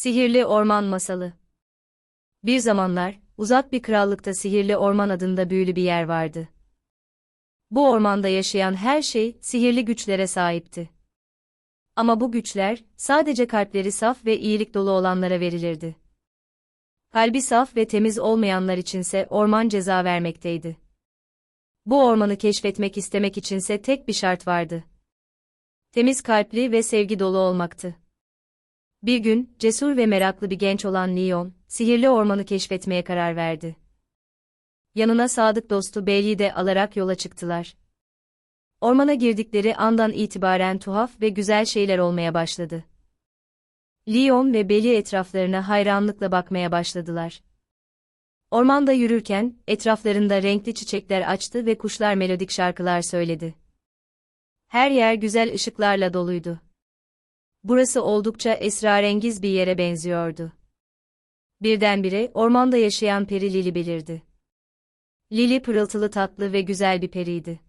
Sihirli Orman Masalı Bir zamanlar, uzak bir krallıkta Sihirli Orman adında büyülü bir yer vardı. Bu ormanda yaşayan her şey, sihirli güçlere sahipti. Ama bu güçler, sadece kalpleri saf ve iyilik dolu olanlara verilirdi. Kalbi saf ve temiz olmayanlar içinse orman ceza vermekteydi. Bu ormanı keşfetmek istemek içinse tek bir şart vardı. Temiz kalpli ve sevgi dolu olmaktı. Bir gün, cesur ve meraklı bir genç olan Leon, sihirli ormanı keşfetmeye karar verdi. Yanına sadık dostu Bailey'i de alarak yola çıktılar. Ormana girdikleri andan itibaren tuhaf ve güzel şeyler olmaya başladı. Leon ve Bailey etraflarına hayranlıkla bakmaya başladılar. Ormanda yürürken, etraflarında renkli çiçekler açtı ve kuşlar melodik şarkılar söyledi. Her yer güzel ışıklarla doluydu. Burası oldukça esrarengiz bir yere benziyordu. Birdenbire ormanda yaşayan peri Lili belirdi. Lili pırıltılı tatlı ve güzel bir periydi.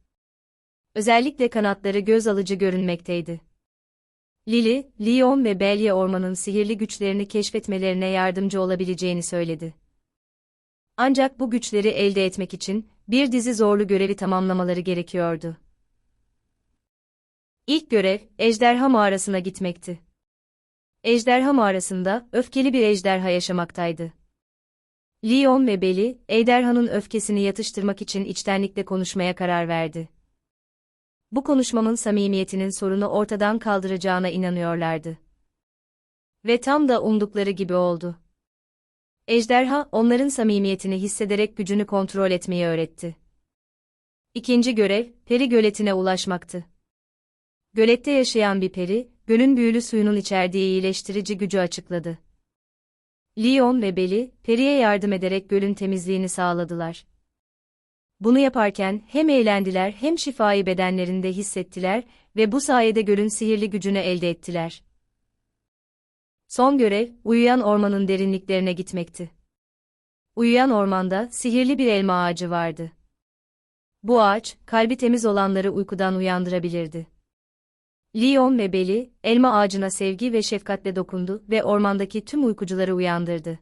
Özellikle kanatları göz alıcı görünmekteydi. Lili, Leon ve Belye ormanın sihirli güçlerini keşfetmelerine yardımcı olabileceğini söyledi. Ancak bu güçleri elde etmek için bir dizi zorlu görevi tamamlamaları gerekiyordu. İlk görev, ejderha mağarasına gitmekti. Ejderha mağarasında öfkeli bir ejderha yaşamaktaydı. Leon ve Belly, ejderhanın öfkesini yatıştırmak için içtenlikle konuşmaya karar verdi. Bu konuşmamın samimiyetinin sorunu ortadan kaldıracağına inanıyorlardı. Ve tam da umdukları gibi oldu. Ejderha, onların samimiyetini hissederek gücünü kontrol etmeyi öğretti. İkinci görev, peri göletine ulaşmaktı. Gölette yaşayan bir peri, gölün büyülü suyunun içerdiği iyileştirici gücü açıkladı. Leon ve Belly, periye yardım ederek gölün temizliğini sağladılar. Bunu yaparken hem eğlendiler hem şifayı bedenlerinde hissettiler ve bu sayede gölün sihirli gücünü elde ettiler. Son görev, uyuyan ormanın derinliklerine gitmekti. Uyuyan ormanda sihirli bir elma ağacı vardı. Bu ağaç, kalbi temiz olanları uykudan uyandırabilirdi. Leon ve Belly, elma ağacına sevgi ve şefkatle dokundu ve ormandaki tüm uykucuları uyandırdı.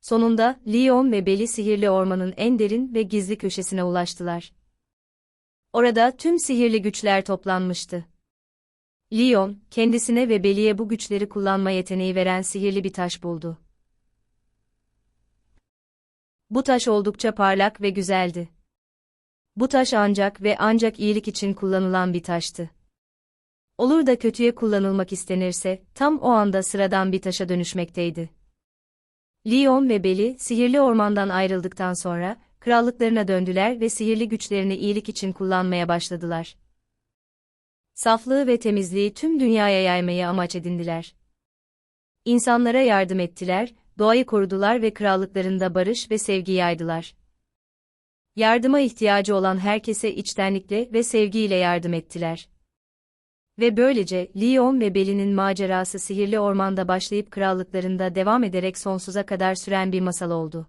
Sonunda, Leon ve Belly sihirli ormanın en derin ve gizli köşesine ulaştılar. Orada tüm sihirli güçler toplanmıştı. Leon, kendisine ve Belly'e bu güçleri kullanma yeteneği veren sihirli bir taş buldu. Bu taş oldukça parlak ve güzeldi. Bu taş ancak ve ancak iyilik için kullanılan bir taştı. Olur da kötüye kullanılmak istenirse, tam o anda sıradan bir taşa dönüşmekteydi. Leon ve Belly, sihirli ormandan ayrıldıktan sonra, krallıklarına döndüler ve sihirli güçlerini iyilik için kullanmaya başladılar. Saflığı ve temizliği tüm dünyaya yaymayı amaç edindiler. İnsanlara yardım ettiler, doğayı korudular ve krallıklarında barış ve sevgi yaydılar. Yardıma ihtiyacı olan herkese içtenlikle ve sevgiyle yardım ettiler. Ve böylece Leon ve Belly'nin macerası sihirli ormanda başlayıp krallıklarında devam ederek sonsuza kadar süren bir masal oldu.